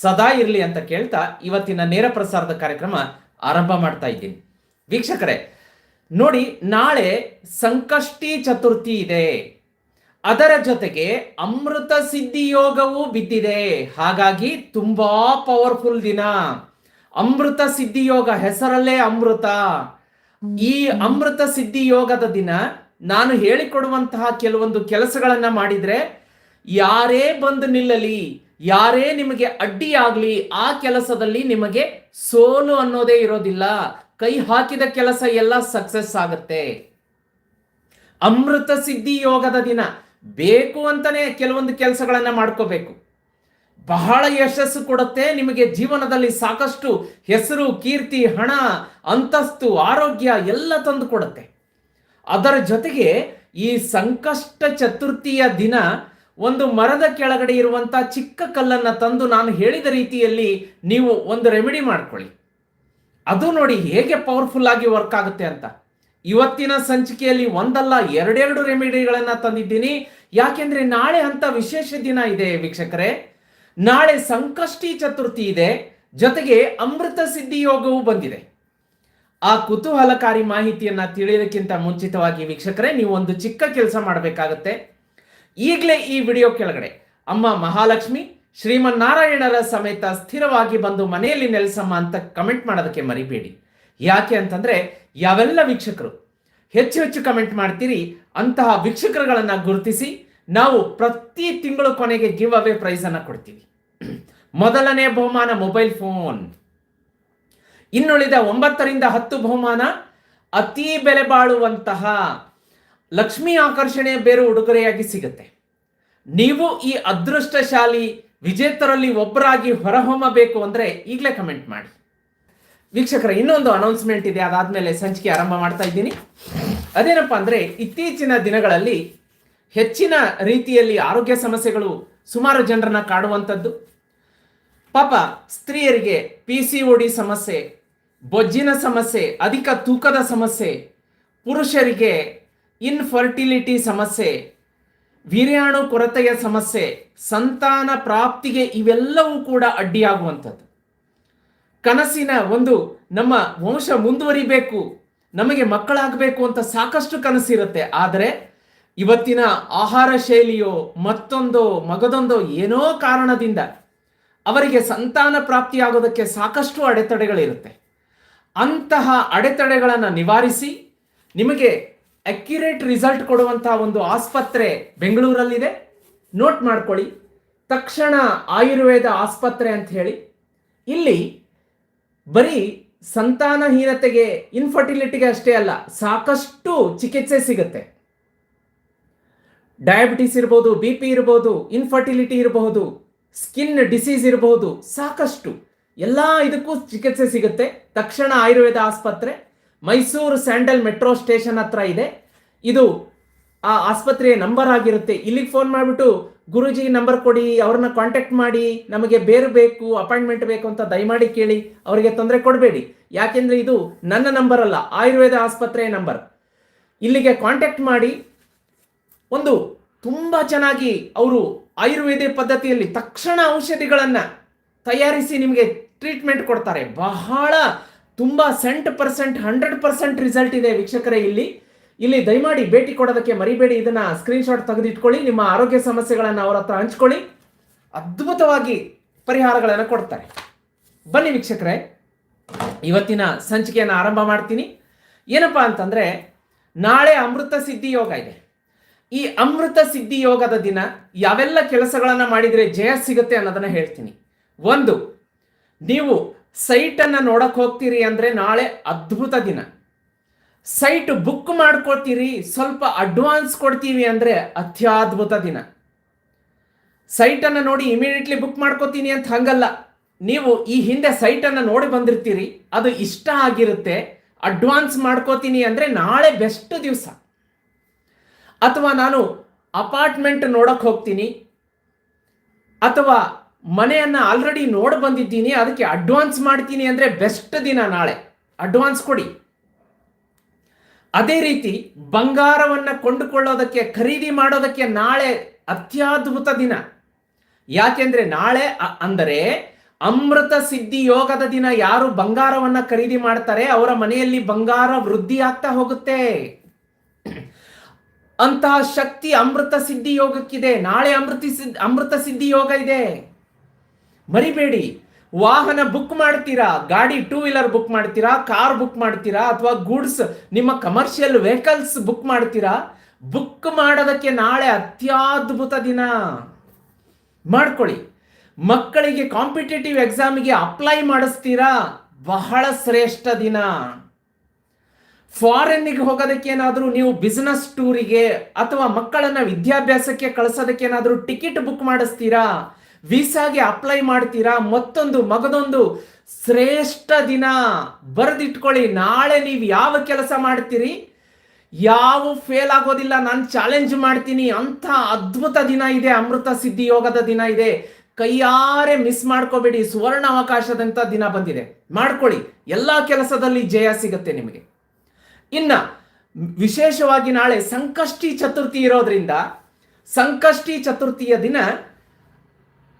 ಸದಾ ಇರಲಿ ಅಂತ ಕೇಳ್ತಾ ಇವತ್ತಿನ ನೇರ ಪ್ರಸಾರದ ಕಾರ್ಯಕ್ರಮ ಆರಂಭ ಮಾಡ್ತಾ ಇದ್ದೀನಿ. ವೀಕ್ಷಕರೇ, ನೋಡಿ, ನಾಳೆ ಸಂಕಷ್ಟಿ ಚತುರ್ಥಿ ಇದೆ. ಅದರ ಜೊತೆಗೆ ಅಮೃತ ಸಿದ್ಧಿ ಯೋಗವೂ ಬಿದ್ದಿದೆ. ಹಾಗಾಗಿ ತುಂಬಾ ಪವರ್ಫುಲ್ ದಿನ. ಅಮೃತ ಸಿದ್ಧಿ ಯೋಗ, ಹೆಸರಲ್ಲೇ ಅಮೃತ. ಈ ಅಮೃತ ಸಿದ್ಧಿ ಯೋಗದ ದಿನ ನಾನು ಹೇಳಿಕೊಡುವಂತಹ ಕೆಲವೊಂದು ಕೆಲಸಗಳನ್ನ ಮಾಡಿದ್ರೆ ಯಾರೇ ಬಂದು ನಿಲ್ಲಲಿ ಯಾರೇ ನಿಮಗೆ ಅಡ್ಡಿಯಾಗಲಿ, ಆ ಕೆಲಸದಲ್ಲಿ ನಿಮಗೆ ಸೋಲು ಅನ್ನೋದೇ ಇರೋದಿಲ್ಲ. ಕೈ ಹಾಕಿದ ಕೆಲಸ ಎಲ್ಲ ಸಕ್ಸಸ್ ಆಗುತ್ತೆ. ಅಮೃತ ಸಿದ್ಧಿ ಯೋಗದ ದಿನ. ಬೇಕು ಅಂತಾನೆ ಕೆಲವೊಂದು ಕೆಲಸಗಳನ್ನ ಮಾಡ್ಕೋಬೇಕು. ಬಹಳ ಯಶಸ್ಸು ಕೊಡುತ್ತೆ ನಿಮಗೆ ಜೀವನದಲ್ಲಿ ಸಾಕಷ್ಟು ಹೆಸರು, ಕೀರ್ತಿ, ಹಣ, ಅಂತಸ್ತು, ಆರೋಗ್ಯ ಎಲ್ಲ ತಂದು ಕೊಡುತ್ತೆ. ಅದರ ಜೊತೆಗೆ ಈ ಸಂಕಷ್ಟ ಚತುರ್ಥಿಯ ದಿನ ಒಂದು ಮರದ ಕೆಳಗಡೆ ಇರುವಂತ ಚಿಕ್ಕ ಕಲ್ಲನ್ನ ತಂದು ನಾನು ಹೇಳಿದ ರೀತಿಯಲ್ಲಿ ನೀವು ಒಂದು ರೆಮಿಡಿ ಮಾಡ್ಕೊಳ್ಳಿ. ಅದು ನೋಡಿ ಹೇಗೆ ಪವರ್ಫುಲ್ ಆಗಿ ವರ್ಕ್ ಆಗುತ್ತೆ ಅಂತ. ಇವತ್ತಿನ ಸಂಚಿಕೆಯಲ್ಲಿ ಒಂದಲ್ಲ ಎರಡೆರಡು ರೆಮಿಡಿಗಳನ್ನ ತಂದಿದ್ದೀನಿ. ಯಾಕೆಂದ್ರೆ ನಾಳೆ ಅಂತ ವಿಶೇಷ ದಿನ ಇದೆ ವೀಕ್ಷಕರೇ. ನಾಳೆ ಸಂಕಷ್ಟಿ ಚತುರ್ಥಿ ಇದೆ. ಜೊತೆಗೆ ಅಮೃತ ಸಿದ್ಧಿ ಯೋಗವೂ ಬಂದಿದೆ. ಆ ಕುತೂಹಲಕಾರಿ ಮಾಹಿತಿಯನ್ನ ತಿಳಿಯೋದಕ್ಕಿಂತ ಮುಂಚಿತವಾಗಿ ವೀಕ್ಷಕರೇ ನೀವು ಒಂದು ಚಿಕ್ಕ ಕೆಲಸ ಮಾಡಬೇಕಾಗತ್ತೆ. ಈಗಲೇ ಈ ವಿಡಿಯೋ ಕೆಳಗಡೆ. ಅಮ್ಮ ಮಹಾಲಕ್ಷ್ಮಿ, ಶ್ರೀಮನ್ನಾರಾಯಣರ ಸಮೇತ ಸ್ಥಿರವಾಗಿ ಬಂದು ಮನೆಯಲ್ಲಿ ನೆಲೆಸಮ್ಮ ಅಂತ ಕಮೆಂಟ್ ಮಾಡೋದಕ್ಕೆ ಮರಿಬೇಡಿ. ಯಾಕೆ ಅಂತಂದ್ರೆ ಯಾವೆಲ್ಲ ವೀಕ್ಷಕರು ಹೆಚ್ಚು ಹೆಚ್ಚು ಕಮೆಂಟ್ ಮಾಡ್ತೀರಿ, ಅಂತಹ ವೀಕ್ಷಕರುಗಳನ್ನ ಗುರುತಿಸಿ ನಾವು ಪ್ರತಿ ತಿಂಗಳು ಕೊನೆಗೆ ಗಿವ್ ಅವೇ ಪ್ರೈಸ್ ಅನ್ನ ಕೊಡ್ತೀವಿ. ಮೊದಲನೇ ಬಹುಮಾನ ಮೊಬೈಲ್ ಫೋನ್. ಇನ್ನುಳಿದ ಒಂಬತ್ತರಿಂದ ಹತ್ತು ಬಹುಮಾನ ಅತಿ ಬೆಲೆ ಬಾಳುವಂತಹ ಲಕ್ಷ್ಮಿ ಆಕರ್ಷಣೆ ಬೇರೆ ಉಡುಗೊರೆಯಾಗಿ ಸಿಗುತ್ತೆ. ನೀವು ಈ ಅದೃಷ್ಟಶಾಲಿ ವಿಜೇತರಲ್ಲಿ ಒಬ್ಬರಾಗಿ ಹೊರಹೊಮ್ಮಬೇಕು ಅಂದ್ರೆ ಈಗಲೇ ಕಮೆಂಟ್ ಮಾಡಿ. ವೀಕ್ಷಕರ, ಇನ್ನೊಂದು ಅನೌನ್ಸ್ಮೆಂಟ್ ಇದೆ. ಅದಾದಮೇಲೆ ಸಂಚಿಕೆ ಆರಂಭ ಮಾಡ್ತಾ ಇದ್ದೀನಿ. ಅದೇನಪ್ಪ ಅಂದ್ರೆ, ಇತ್ತೀಚಿನ ದಿನಗಳಲ್ಲಿ ಹೆಚ್ಚಿನ ರೀತಿಯಲ್ಲಿ ಆರೋಗ್ಯ ಸಮಸ್ಯೆಗಳು ಸುಮಾರು ಜನರನ್ನ ಕಾಡುವಂಥದ್ದು. ಪಾಪ ಸ್ತ್ರೀಯರಿಗೆ ಪಿ ಸಿ ಡಿ ಸಮಸ್ಯೆ, ಬೊಜ್ಜಿನ ಸಮಸ್ಯೆ, ಅಧಿಕ ತೂಕದ ಸಮಸ್ಯೆ, ಪುರುಷರಿಗೆ ಇನ್ಫರ್ಟಿಲಿಟಿ ಸಮಸ್ಯೆ, ವೀರ್ಯಾಣು ಕೊರತೆಯ ಸಮಸ್ಯೆ, ಸಂತಾನ ಪ್ರಾಪ್ತಿಗೆ ಇವೆಲ್ಲವೂ ಕೂಡ ಅಡ್ಡಿಯಾಗುವಂಥದ್ದು. ಕನಸಿನ ಒಂದು ನಮ್ಮ ವಂಶ ಮುಂದುವರಿಬೇಕು, ನಮಗೆ ಮಕ್ಕಳಾಗಬೇಕು ಅಂತ ಸಾಕಷ್ಟು ಕನಸಿರುತ್ತೆ. ಆದರೆ ಇವತ್ತಿನ ಆಹಾರ ಶೈಲಿಯೋ, ಮತ್ತೊಂದೋ, ಮಗದೊಂದೋ ಏನೋ ಕಾರಣದಿಂದ ಅವರಿಗೆ ಸಂತಾನ ಪ್ರಾಪ್ತಿಯಾಗೋದಕ್ಕೆ ಸಾಕಷ್ಟು ಅಡೆತಡೆಗಳಿರುತ್ತೆ. ಅಂತಹ ಅಡೆತಡೆಗಳನ್ನು ನಿವಾರಿಸಿ, ನಿಮಗೆ ಅಕ್ಯುರೇಟ್ ರಿಸಲ್ಟ್ ಕೊಡುವಂತಹ ಒಂದು ಆಸ್ಪತ್ರೆ ಬೆಂಗಳೂರಲ್ಲಿದೆ. ನೋಟ್ ಮಾಡ್ಕೊಳ್ಳಿ. ತಕ್ಷಣ ಆಯುರ್ವೇದ ಆಸ್ಪತ್ರೆ ಅಂತ ಹೇಳಿ. ಇಲ್ಲಿ ಬರೀ ಸಂತಾನಹೀನತೆಗೆ ಇನ್ಫರ್ಟಿಲಿಟಿಗೆ ಅಷ್ಟೇ ಅಲ್ಲ, ಸಾಕಷ್ಟು ಚಿಕಿತ್ಸೆ ಸಿಗುತ್ತೆ. ಡಯಾಬಿಟಿಸ್ ಇರ್ಬೋದು ಬಿ ಪಿ ಇರ್ಬೋದು ಇನ್ಫರ್ಟಿಲಿಟಿ ಇರಬಹುದು ಸ್ಕಿನ್ ಡಿಸೀಸ್ ಇರಬಹುದು ಸಾಕಷ್ಟು. ಎಲ್ಲ ಇದಕ್ಕೂ ಚಿಕಿತ್ಸೆ ಸಿಗುತ್ತೆ. ತಕ್ಷಣ ಆಯುರ್ವೇದ ಆಸ್ಪತ್ರೆ. ಮೈಸೂರು ಸ್ಯಾಂಡಲ್ ಮೆಟ್ರೋ ಸ್ಟೇಷನ್ ಹತ್ರ ಇದೆ. ಇದು ಆ ಆಸ್ಪತ್ರೆಯ ನಂಬರ್ ಆಗಿರುತ್ತೆ. ಇಲ್ಲಿಗೆ ಫೋನ್ ಮಾಡಿಬಿಟ್ಟು ಗುರುಜಿ ನಂಬರ್ ಕೊಡಿ, ಅವ್ರನ್ನ ಕಾಂಟ್ಯಾಕ್ಟ್ ಮಾಡಿ, ನಮಗೆ ಬೇರು ಬೇಕು ಅಪಾಯಿಂಟ್ಮೆಂಟ್ ಬೇಕು ಅಂತ ದಯಮಾಡಿ ಕೇಳಿ, ಅವರಿಗೆ ತೊಂದರೆ ಕೊಡಬೇಡಿ. ಯಾಕೆಂದ್ರೆ ಇದು ನನ್ನ ನಂಬರ್ ಅಲ್ಲ, ಆಯುರ್ವೇದ ಆಸ್ಪತ್ರೆಯ ನಂಬರ್. ಇಲ್ಲಿಗೆ ಕಾಂಟ್ಯಾಕ್ಟ್ ಮಾಡಿ, ಒಂದು ತುಂಬ ಚೆನ್ನಾಗಿ ಅವರು ಆಯುರ್ವೇದ ಪದ್ಧತಿಯಲ್ಲಿ ತಕ್ಷಣ ಔಷಧಿಗಳನ್ನು ತಯಾರಿಸಿ ನಿಮಗೆ ಟ್ರೀಟ್ಮೆಂಟ್ ಕೊಡ್ತಾರೆ. ಬಹಳ ತುಂಬ cent percent hundred percent result ಇದೆ ವೀಕ್ಷಕರೇ ಇಲ್ಲಿ. ಇಲ್ಲಿ ದಯಮಾಡಿ ಭೇಟಿ ಕೊಡೋದಕ್ಕೆ ಮರಿಬೇಡಿ, ಇದನ್ನ ಸ್ಕ್ರೀನ್ಶಾಟ್ ತೆಗೆದಿಟ್ಕೊಳ್ಳಿ, ನಿಮ್ಮ ಆರೋಗ್ಯ ಸಮಸ್ಯೆಗಳನ್ನು ಅವರ ಹತ್ರ ಹಂಚ್ಕೊಳ್ಳಿ. ಅದ್ಭುತವಾಗಿ ಪರಿಹಾರಗಳನ್ನು ಕೊಡ್ತಾರೆ. ಬನ್ನಿ ವೀಕ್ಷಕರೇ, ಇವತ್ತಿನ ಸಂಚಿಕೆಯನ್ನು ಆರಂಭ ಮಾಡ್ತೀನಿ. ಏನಪ್ಪಾ ಅಂತಂದ್ರೆ, ನಾಳೆ ಅಮೃತ ಸಿದ್ಧಿ ಯೋಗ ಇದೆ. ಈ ಅಮೃತ ಸಿದ್ಧಿ ಯೋಗದ ದಿನ ಯಾವೆಲ್ಲ ಕೆಲಸಗಳನ್ನು ಮಾಡಿದ್ರೆ ಜಯ ಸಿಗುತ್ತೆ ಅನ್ನೋದನ್ನ ಹೇಳ್ತೀನಿ. ಒಂದು, ನೀವು ಸೈಟ್ ಅನ್ನ ನೋಡಕ್ ಹೋಗ್ತೀರಿ ಅಂದ್ರೆ ನಾಳೆ ಅದ್ಭುತ ದಿನ. ಸೈಟ್ ಬುಕ್ ಮಾಡ್ಕೊಳ್ತೀರಿ, ಸ್ವಲ್ಪ ಅಡ್ವಾನ್ಸ್ ಕೊಡ್ತೀವಿ ಅಂದ್ರೆ ಅತ್ಯದ್ಭುತ ದಿನ. ಸೈಟ್ ಅನ್ನ ನೋಡಿ ಇಮಿಡಿಯೇಟ್ಲಿ ಬುಕ್ ಮಾಡ್ಕೋತೀನಿ ಅಂತ ಹಂಗಲ್ಲ. ನೀವು ಈ ಹಿಂದೆ ಸೈಟ್ ಅನ್ನ ನೋಡಿ ಬಂದಿರ್ತೀರಿ, ಅದು ಇಷ್ಟ ಆಗಿರುತ್ತೆ, ಅಡ್ವಾನ್ಸ್ ಮಾಡ್ಕೋತೀನಿ ಅಂದ್ರೆ ನಾಳೆ ಬೆಸ್ಟ್ ದಿವಸ. ಅಥವಾ ನಾನು ಅಪಾರ್ಟ್ಮೆಂಟ್ ನೋಡಕ್ಕೆ ಹೋಗ್ತೀನಿ, ಅಥವಾ ಮನೆಯನ್ನ ಆಲ್ರೆಡಿ ನೋಡಿ ಬಂದಿದ್ದೀನಿ, ಅದಕ್ಕೆ ಅಡ್ವಾನ್ಸ್ ಮಾಡ್ತೀನಿ ಅಂದ್ರೆ ಬೆಸ್ಟ್ ದಿನ ನಾಳೆ. ಅಡ್ವಾನ್ಸ್ ಕೊಡಿ. ಅದೇ ರೀತಿ ಬಂಗಾರವನ್ನ ಕೊಂಡುಕೊಳ್ಳೋದಕ್ಕೆ, ಖರೀದಿ ಮಾಡೋದಕ್ಕೆ ನಾಳೆ ಅತ್ಯದ್ಭುತ ದಿನ. ಯಾಕೆಂದ್ರೆ ನಾಳೆ ಅಂದರೆ ಅಮೃತ ಸಿದ್ಧಿ ಯೋಗದ ದಿನ ಯಾರು ಬಂಗಾರವನ್ನ ಖರೀದಿ ಮಾಡ್ತಾರೆ, ಅವರ ಮನೆಯಲ್ಲಿ ಬಂಗಾರ ವೃದ್ಧಿ ಆಗ್ತಾ ಹೋಗುತ್ತೆ. ಅಂತಹ ಶಕ್ತಿ ಅಮೃತ ಸಿದ್ಧಿ ಯೋಗಕ್ಕಿದೆ. ನಾಳೆ ಅಮೃತ ಸಿದ್ಧ, ಅಮೃತ ಸಿದ್ಧಿ ಯೋಗ ಇದೆ. ಮರಿಬೇಡಿ. ವಾಹನ ಬುಕ್ ಮಾಡ್ತೀರಾ? ಗಾಡಿ ಟೂ ವೀಲರ್ ಬುಕ್ ಮಾಡ್ತೀರಾ? ಕಾರ್ ಬುಕ್ ಮಾಡ್ತೀರಾ? ಅಥವಾ ಗೂಡ್ಸ್ ನಿಮ್ಮ ಕಮರ್ಷಿಯಲ್ ವೆಹಿಕಲ್ಸ್ ಬುಕ್ ಮಾಡ್ತೀರಾ? ಬುಕ್ ಮಾಡೋದಕ್ಕೆ ನಾಳೆ ಅತ್ಯದ್ಭುತ ದಿನ. ಮಾಡ್ಕೊಳ್ಳಿ. ಮಕ್ಕಳಿಗೆ ಕಾಂಪಿಟೇಟಿವ್ ಎಕ್ಸಾಮಿಗೆ ಅಪ್ಲೈ ಮಾಡಿಸ್ತೀರಾ? ಬಹಳ ಶ್ರೇಷ್ಠ ದಿನ. ಫಾರಿನ್ನಿಗೆ ಹೋಗೋದಕ್ಕೆ ಏನಾದರೂ ನೀವು ಬಿಸ್ನೆಸ್ ಟೂರಿಗೆ ಅಥವಾ ಮಕ್ಕಳನ್ನ ವಿದ್ಯಾಭ್ಯಾಸಕ್ಕೆ ಕಳಿಸೋದಕ್ಕೆ ಏನಾದರೂ ಟಿಕೆಟ್ ಬುಕ್ ಮಾಡಿಸ್ತೀರಾ? ವೀಸಾಗೆ ಅಪ್ಲೈ ಮಾಡ್ತೀರಾ? ಮತ್ತೊಂದು ಮಗದೊಂದು ಶ್ರೇಷ್ಠ ದಿನ ಬರೆದಿಟ್ಕೊಳ್ಳಿ. ನಾಳೆ ನೀವು ಯಾವ ಕೆಲಸ ಮಾಡ್ತೀರಿ? ಯಾವ ಫೇಲ್ ಆಗೋದಿಲ್ಲ. ನಾನು ಚಾಲೆಂಜ್ ಮಾಡ್ತೀನಿ. ಅಂತ ಅದ್ಭುತ ದಿನ ಇದೆ. ಅಮೃತ ಸಿದ್ಧಿ ಯೋಗದ ದಿನ ಇದೆ. ಕೈಯಾರೆ ಮಿಸ್ ಮಾಡ್ಕೋಬೇಡಿ. ಸುವರ್ಣ ಅವಕಾಶದಂತ ದಿನ ಬಂದಿದೆ. ಮಾಡ್ಕೊಳ್ಳಿ. ಎಲ್ಲಾ ಕೆಲಸದಲ್ಲಿ ಜಯ ಸಿಗುತ್ತೆ ನಿಮಗೆ. ಇನ್ನ, ವಿಶೇಷವಾಗಿ ನಾಳೆ ಸಂಕಷ್ಟಿ ಚತುರ್ಥಿ ಇರೋದ್ರಿಂದ, ಸಂಕಷ್ಟಿ ಚತುರ್ಥಿಯ ದಿನ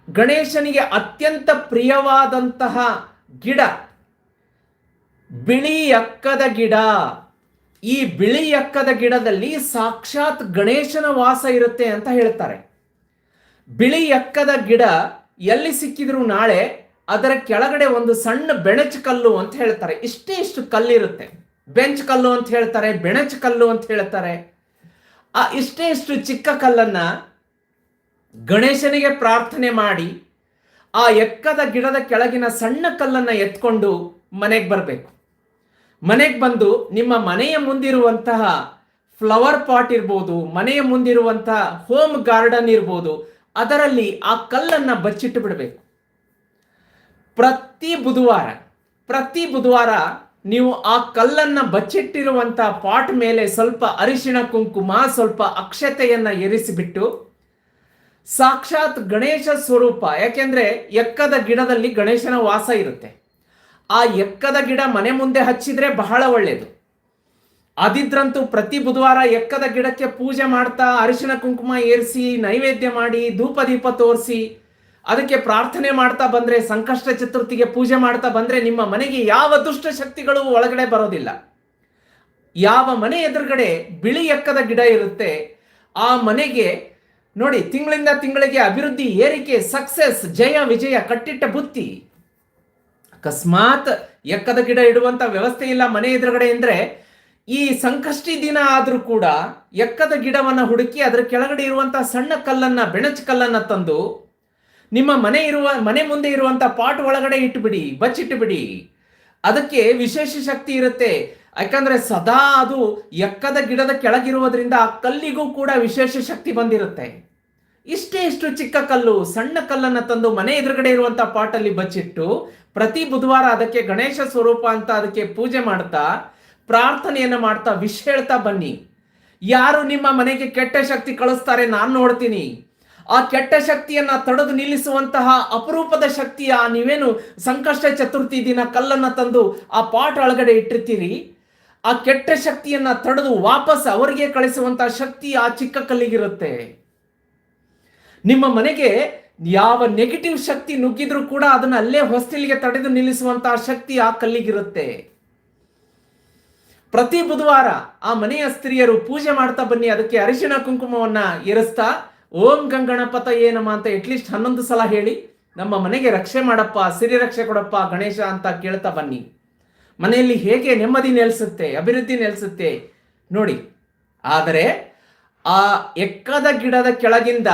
ಗಣೇಶನಿಗೆ ಅತ್ಯಂತ ಪ್ರಿಯವಾದಂತಹ ಗಿಡ. ಬಿಳಿ ಅಕ್ಕದ ಗಿಡ. ಈ ಬಿಳಿ ಅಕ್ಕದ ಗಿಡದಲ್ಲಿ ಸಾಕ್ಷಾತ್ ಗಣೇಶನ ವಾಸ ಇರುತ್ತೆ ಅಂತ ಹೇಳ್ತಾರೆ. ಬಿಳಿ ಎಕ್ಕದ ಗಿಡ ಎಲ್ಲಿ ಸಿಕ್ಕಿದ್ರು ನಾಳೆ ಅದರ ಕೆಳಗಡೆ ಒಂದು ಸಣ್ಣ ಬೆಣಚ್ ಕಲ್ಲು ಅಂತ ಹೇಳ್ತಾರೆ. ಇಷ್ಟೇ ಇಷ್ಟು ಕಲ್ಲಿರುತ್ತೆ. ಬೆಂಚ್ ಕಲ್ಲು ಅಂತ ಹೇಳ್ತಾರೆ, ಬೆಣಚ್ ಕಲ್ಲು ಅಂತ ಹೇಳ್ತಾರೆ. ಆ ಇಷ್ಟೇ ಇಷ್ಟು ಚಿಕ್ಕ ಕಲ್ಲನ್ನ ಗಣೇಶನಿಗೆ ಪ್ರಾರ್ಥನೆ ಮಾಡಿ ಆ ಎಕ್ಕದ ಗಿಡದ ಕೆಳಗಿನ ಸಣ್ಣ ಕಲ್ಲನ್ನು ಎತ್ಕೊಂಡು ಮನೆಗೆ ಬರಬೇಕು. ಮನೆಗೆ ಬಂದು ನಿಮ್ಮ ಮನೆಯ ಮುಂದಿರುವಂತಹ ಫ್ಲವರ್ ಪಾಟ್ ಇರ್ಬೋದು, ಮನೆಯ ಮುಂದಿರುವಂತಹ ಹೋಮ್ ಗಾರ್ಡನ್ ಇರ್ಬೋದು, ಅದರಲ್ಲಿ ಆ ಕಲ್ಲನ್ನು ಬಚ್ಚಿಟ್ಟು ಬಿಡಬೇಕು. ಪ್ರತಿ ಬುಧವಾರ ಪ್ರತಿ ಬುಧವಾರ ನೀವು ಆ ಕಲ್ಲನ್ನ ಬಚ್ಚಿಟ್ಟಿರುವಂಥ ಪಾಟ್ ಮೇಲೆ ಸ್ವಲ್ಪ ಅರಿಶಿಣ, ಕುಂಕುಮ, ಸ್ವಲ್ಪ ಅಕ್ಷತೆಯನ್ನು ಎರಿಸಿಬಿಟ್ಟು ಸಾಕ್ಷಾತ್ ಗಣೇಶ ಸ್ವರೂಪ. ಯಾಕೆಂದ್ರೆ ಎಕ್ಕದ ಗಿಡದಲ್ಲಿ ಗಣೇಶನ ವಾಸ ಇರುತ್ತೆ. ಆ ಎಕ್ಕದ ಗಿಡ ಮನೆ ಮುಂದೆ ಹಚ್ಚಿದ್ರೆ ಬಹಳ ಒಳ್ಳೆಯದು ಅದಿದ್ರಂತೂ ಪ್ರತಿ ಬುಧವಾರ ಎಕ್ಕದ ಗಿಡಕ್ಕೆ ಪೂಜೆ ಮಾಡ್ತಾ ಅರಿಶಿನ ಕುಂಕುಮ ಏರಿಸಿ, ನೈವೇದ್ಯ ಮಾಡಿ ಧೂಪ ದೀಪ ತೋರಿಸಿ, ಅದಕ್ಕೆ ಪ್ರಾರ್ಥನೆ ಮಾಡ್ತಾ ಬಂದ್ರೆ, ಸಂಕಷ್ಟ ಚತುರ್ಥಿಗೆ ಪೂಜೆ ಮಾಡ್ತಾ ಬಂದ್ರೆ ನಿಮ್ಮ ಮನೆಗೆ ಯಾವ ದುಷ್ಟ ಶಕ್ತಿಗಳು ಒಳಗಡೆ ಬರೋದಿಲ್ಲ. ಯಾವ ಮನೆ ಎದುರುಗಡೆ ಬಿಳಿ ಎಕ್ಕದ ಗಿಡ ಇರುತ್ತೆ. ಆ ಮನೆಗೆ ನೋಡಿ, ತಿಂಗಳಿಂದ ತಿಂಗಳಿಗೆ ಅಭಿವೃದ್ಧಿ, ಏರಿಕೆ ಸಕ್ಸೆಸ್ ಜಯ, ವಿಜಯ, ಕಟ್ಟಿಟ್ಟ ಬುತ್ತಿ. ಅಕಸ್ಮಾತ್ ಎಕ್ಕದ ಗಿಡ ಇಡುವಂತ ವ್ಯವಸ್ಥೆ ಇಲ್ಲ ಮನೆ ಎದುರುಗಡೆ ಅಂದ್ರೆ, ಈ ಸಂಕಷ್ಟಿ ದಿನ ಆದ್ರೂ ಕೂಡ ಎಕ್ಕದ ಗಿಡವನ್ನ ಹುಡುಕಿ ಅದರ ಕೆಳಗಡೆ ಇರುವಂತಹ ಸಣ್ಣ ಕಲ್ಲನ್ನ, ಬೆಣಚ್ ಕಲ್ಲನ್ನ ತಂದು, ನಿಮ್ಮ ಮನೆ ಇರುವ, ಮನೆ ಮುಂದೆ ಇರುವಂತ ಪಾಟ್ ಒಳಗಡೆ ಇಟ್ಟುಬಿಡಿ ಬಚ್ಚಿಟ್ಟು ಬಿಡಿ ಅದಕ್ಕೆ ವಿಶೇಷ ಶಕ್ತಿ ಇರುತ್ತೆ. ಯಾಕಂದ್ರೆ ಸದಾ ಅದು ಎಕ್ಕದ ಗಿಡದ ಕೆಳಗಿರುವುದರಿಂದ ಆ ಕಲ್ಲಿಗೂ ಕೂಡ ವಿಶೇಷ ಶಕ್ತಿ ಬಂದಿರುತ್ತೆ. ಇಷ್ಟೇ ಇಷ್ಟು ಚಿಕ್ಕ ಕಲ್ಲು, ಸಣ್ಣ ಕಲ್ಲನ್ನ ತಂದು ಮನೆ ಎದುರುಗಡೆ ಇರುವಂತ ಪಾಟಲ್ಲಿ ಬಚ್ಚಿಟ್ಟು ಪ್ರತಿ ಬುಧವಾರ ಅದಕ್ಕೆ ಗಣೇಶ ಸ್ವರೂಪ ಅಂತ ಅದಕ್ಕೆ ಪೂಜೆ ಮಾಡ್ತಾ ಪ್ರಾರ್ಥನೆಯನ್ನ ಮಾಡ್ತಾ ವಿಷ್ ಹೇಳ್ತಾ ಬನ್ನಿ. ಯಾರು ನಿಮ್ಮ ಮನೆಗೆ ಕೆಟ್ಟ ಶಕ್ತಿ ಕಳಿಸ್ತಾರೆ ನಾನು ನೋಡ್ತೀನಿ. ಆ ಕೆಟ್ಟ ಶಕ್ತಿಯನ್ನ ತಡೆದು ನಿಲ್ಲಿಸುವಂತಹ ಅಪರೂಪದ ಶಕ್ತಿಯ ನೀವೇನು ಸಂಕಷ್ಟ ಚತುರ್ಥಿ ದಿನ ಕಲ್ಲನ್ನ ತಂದು ಆ ಪಾಟ್ ಒಳಗಡೆ ಇಟ್ಟಿರ್ತೀರಿ? ಆ ಕೆಟ್ಟ ಶಕ್ತಿಯನ್ನ ತಡೆದು ವಾಪಸ್ ಅವರಿಗೆ ಕಳಿಸುವಂತ ಶಕ್ತಿ ಆ ಚಿಕ್ಕ ಕಲ್ಲಿಗಿರುತ್ತೆ. ನಿಮ್ಮ ಮನೆಗೆ ಯಾವ ನೆಗೆಟಿವ್ ಶಕ್ತಿ ನುಗ್ಗಿದ್ರೂ ಕೂಡ ಅದನ್ನ ಅಲ್ಲೇ ಹೊಸ್ತಿಲಿಗೆ ತಡೆದು ನಿಲ್ಲಿಸುವಂತಹ ಶಕ್ತಿ ಆ ಕಲ್ಲಿಗಿರುತ್ತೆ. ಪ್ರತಿ ಬುಧವಾರ ಆ ಮನೆಯ ಸ್ತ್ರೀಯರು ಪೂಜೆ ಮಾಡ್ತಾ ಬನ್ನಿ, ಅದಕ್ಕೆ ಅರಿಶಿಣ ಕುಂಕುಮವನ್ನ ಎರಸ್ತಾ ಓಂ ಗಂಗಣಪತ ಏನಮ್ಮ ಅಂತ ಅಟ್ಲೀಸ್ಟ್ ಹನ್ನೊಂದು ಸಲ ಹೇಳಿ, ನಮ್ಮ ಮನೆಗೆ ರಕ್ಷೆ ಮಾಡಪ್ಪ ಸಿರಿ ರಕ್ಷೆ ಕೊಡಪ್ಪ ಗಣೇಶ ಅಂತ ಕೇಳ್ತಾ ಬನ್ನಿ. ಮನೆಯಲ್ಲಿ ಹೇಗೆ ನೆಮ್ಮದಿ ನೆಲೆಸುತ್ತೆ, ಅಭಿವೃದ್ಧಿ ನೆಲೆಸುತ್ತೆ ನೋಡಿ. ಆದರೆ ಆ ಎಕ್ಕದ ಗಿಡದ ಕೆಳಗಿಂದ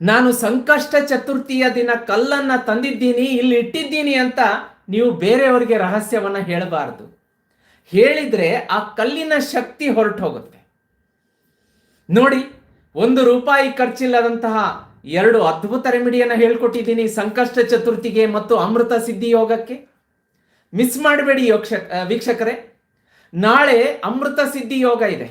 ನಾನು ಸಂಕಷ್ಟ ಚತುರ್ಥಿಯ ದಿನ ಕಲ್ಲನ್ನ ತಂದಿದ್ದೀನಿ, ಇಲ್ಲಿ ಇಟ್ಟಿದ್ದೀನಿ ಅಂತ ನೀವು ಬೇರೆಯವರಿಗೆ ರಹಸ್ಯವನ್ನ ಹೇಳಬಾರದು. ಹೇಳಿದ್ರೆ ಆ ಕಲ್ಲಿನ ಶಕ್ತಿ ಹೊರಟು ಹೋಗುತ್ತೆ ನೋಡಿ, ಒಂದು ರೂಪಾಯಿ ಖರ್ಚಿಲ್ಲದಂತಹ ಎರಡು ಅದ್ಭುತ ರೆಮಿಡಿಯನ್ನು ಹೇಳ್ಕೊಟ್ಟಿದ್ದೀನಿ ಸಂಕಷ್ಟ ಚತುರ್ಥಿಗೆ ಮತ್ತು ಅಮೃತ ಸಿದ್ಧಿ ಯೋಗಕ್ಕೆ. ಮಿಸ್ ಮಾಡಬೇಡಿ ಯೋಕ್ಷ ವೀಕ್ಷಕರೇ. ನಾಳೆ ಅಮೃತ ಸಿದ್ಧಿ ಯೋಗ ಇದೆ.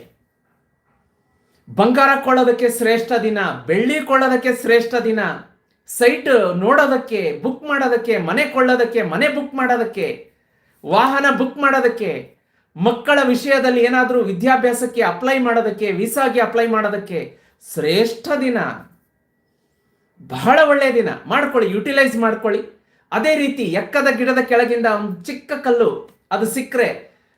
ಬಂಗಾರ ಕೊಳ್ಳೋದಕ್ಕೆ ಶ್ರೇಷ್ಠ ದಿನ, ಬೆಳ್ಳಿ ಕೊಳ್ಳೋದಕ್ಕೆ ಶ್ರೇಷ್ಠ ದಿನ, ಸೈಟ್ ನೋಡೋದಕ್ಕೆ, ಬುಕ್ ಮಾಡೋದಕ್ಕೆ, ಮನೆ ಕೊಳ್ಳೋದಕ್ಕೆ, ಮನೆ ಬುಕ್ ಮಾಡೋದಕ್ಕೆ, ವಾಹನ ಬುಕ್ ಮಾಡೋದಕ್ಕೆ, ಮಕ್ಕಳ ವಿಷಯದಲ್ಲಿ ಏನಾದರೂ ವಿದ್ಯಾಭ್ಯಾಸಕ್ಕೆ ಅಪ್ಲೈ ಮಾಡೋದಕ್ಕೆ, ವೀಸಾಗೆ ಅಪ್ಲೈ ಮಾಡೋದಕ್ಕೆ ಶ್ರೇಷ್ಠ ದಿನ. ಬಹಳ ಒಳ್ಳೆಯ ದಿನ. ಮಾಡ್ಕೊಳ್ಳಿ, ಯುಟಿಲೈಸ್ ಮಾಡ್ಕೊಳ್ಳಿ. ಅದೇ ರೀತಿ ಎಕ್ಕದ ಗಿಡದ ಕೆಳಗಿಂದ ಒಂದು ಚಿಕ್ಕ ಕಲ್ಲು ಅದು ಸಿಕ್ಕರೆ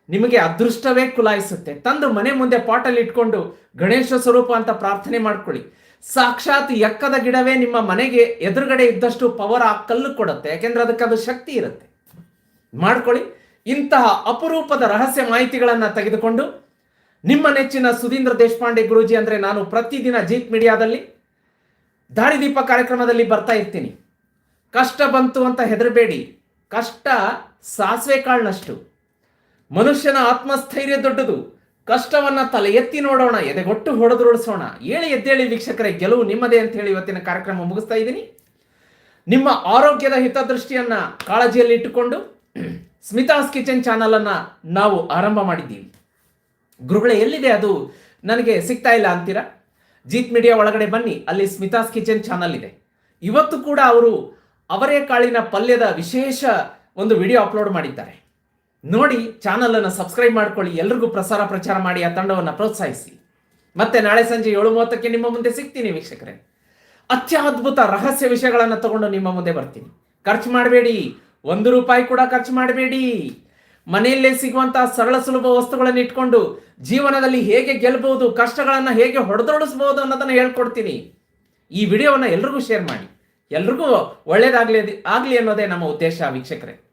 ನಿಮಗೆ ಅದೃಷ್ಟವೇ ಕುಲಾಯಿಸುತ್ತೆ. ತಂದು ಮನೆ ಮುಂದೆ ಪಾಟಲ್ಲಿ ಇಟ್ಕೊಂಡು ಗಣೇಶ ಸ್ವರೂಪ ಅಂತ ಪ್ರಾರ್ಥನೆ ಮಾಡ್ಕೊಳ್ಳಿ. ಸಾಕ್ಷಾತ್ ಎಕ್ಕದ ಗಿಡವೇ ನಿಮ್ಮ ಮನೆಗೆ ಎದುರುಗಡೆ ಇದ್ದಷ್ಟು ಪವರ್ ಆ ಕಲ್ಲು ಕೊಡುತ್ತೆ. ಯಾಕೆಂದ್ರೆ ಅದಕ್ಕೆ ಅದು ಶಕ್ತಿ ಇರುತ್ತೆ. ಮಾಡ್ಕೊಳ್ಳಿ. ಇಂತಹ ಅಪರೂಪದ ರಹಸ್ಯ ಮಾಹಿತಿಗಳನ್ನು ತೆಗೆದುಕೊಂಡು ನಿಮ್ಮ ನೆಚ್ಚಿನ ಸುಧೀಂದ್ರ ದೇಶಪಾಂಡೆ ಗುರೂಜಿ ಅಂದ್ರೆ ನಾನು ಪ್ರತಿದಿನ ಜೀತ್ ಮೀಡಿಯಾದಲ್ಲಿ ದಾರಿದೀಪ ಕಾರ್ಯಕ್ರಮದಲ್ಲಿ ಬರ್ತಾ ಇರ್ತೀನಿ. ಕಷ್ಟ ಬಂತು ಅಂತ ಹೆದರಬೇಡಿ. ಕಷ್ಟ ಸಾಸಿವೆ ಕಾಳಿನಷ್ಟು. ಮನುಷ್ಯನ ಆತ್ಮಸ್ಥೈರ್ಯ ದೊಡ್ಡದು. ಕಷ್ಟವನ್ನು ತಲೆ ಎತ್ತಿ ನೋಡೋಣ, ಎದೆಗೊಟ್ಟು ಹೊಡೆದುರುಳಿಸೋಣ. ಏಳಿ ಎದ್ದೇಳಿ ವೀಕ್ಷಕರೇ, ಗೆಲುವು ನಿಮ್ಮದೇ ಅಂತ ಹೇಳಿ ಇವತ್ತಿನ ಕಾರ್ಯಕ್ರಮ ಮುಗಿಸ್ತಾ ಇದ್ದೀನಿ. ನಿಮ್ಮ ಆರೋಗ್ಯದ ಹಿತದೃಷ್ಟಿಯನ್ನ ಕಾಳಜಿಯಲ್ಲಿ ಇಟ್ಟುಕೊಂಡು ಸ್ಮಿತಾಸ್ ಕಿಚನ್ ಚಾನಲ್ ಅನ್ನ ನಾವು ಆರಂಭ ಮಾಡಿದ್ದೀವಿ. ಗುರುಗಳೇ, ಎಲ್ಲಿದೆ ಅದು? ನನಗೆ ಸಿಗ್ತಾ ಇಲ್ಲ ಅಂತೀರಾ? ಜೀತ್ ಮೀಡಿಯಾ ಒಳಗಡೆ ಬನ್ನಿ, ಅಲ್ಲಿ ಸ್ಮಿತಾಸ್ ಕಿಚನ್ ಚಾನಲ್ ಇದೆ. ಇವತ್ತು ಕೂಡ ಅವರು ಅವರೇಕಾಳಿನ ಪಲ್ಯದ ವಿಶೇಷ ಒಂದು ವಿಡಿಯೋ ಅಪ್ಲೋಡ್ ಮಾಡಿದ್ದಾರೆ. ನೋಡಿ ಚಾನಲ್ ಅನ್ನು ಸಬ್ಸ್ಕ್ರೈಬ್ ಮಾಡ್ಕೊಳ್ಳಿ. ಎಲ್ರಿಗೂ ಪ್ರಸಾರ ಪ್ರಚಾರ ಮಾಡಿ ಆ ತಂಡವನ್ನು ಪ್ರೋತ್ಸಾಹಿಸಿ. ಮತ್ತೆ ನಾಳೆ ಸಂಜೆ ಏಳು ಮೂವತ್ತಕ್ಕೆ ನಿಮ್ಮ ಮುಂದೆ ಸಿಗ್ತೀನಿ ವೀಕ್ಷಕರೇ. ಅತ್ಯದ್ಭುತ ರಹಸ್ಯ ವಿಷಯಗಳನ್ನು ತಗೊಂಡು ನಿಮ್ಮ ಮುಂದೆ ಬರ್ತೀನಿ. ಖರ್ಚು ಮಾಡಬೇಡಿ. ಒಂದು ರೂಪಾಯಿ ಕೂಡ ಖರ್ಚು ಮಾಡಬೇಡಿ. ಮನೆಯಲ್ಲೇ ಸಿಗುವಂತಹ ಸರಳ ಸುಲಭ ವಸ್ತುಗಳನ್ನು ಇಟ್ಕೊಂಡು ಜೀವನದಲ್ಲಿ ಹೇಗೆ ಗೆಲ್ಲಬಹುದು ಕಷ್ಟಗಳನ್ನು ಹೇಗೆ ಹೊಡೆದೊಡಿಸಬಹುದು ಅನ್ನೋದನ್ನು ಹೇಳ್ಕೊಡ್ತೀನಿ. ಈ ವಿಡಿಯೋವನ್ನು ಎಲ್ರಿಗೂ ಶೇರ್ ಮಾಡಿ. ಎಲ್ರಿಗೂ ಒಳ್ಳೇದಾಗ್ಲಿ ಆಗಲಿ ಅನ್ನೋದೇ ನಮ್ಮ ಉದ್ದೇಶ ವೀಕ್ಷಕರೇ.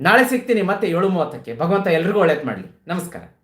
ನಾಳೆ ಸಿಗ್ತೀನಿ ಮತ್ತೆ ಏಳು ಮೂವತ್ತಕ್ಕೆ. ಭಗವಂತ ಎಲ್ರಿಗೂ ಒಳ್ಳೇದು ಮಾಡಲಿ. ನಮಸ್ಕಾರ.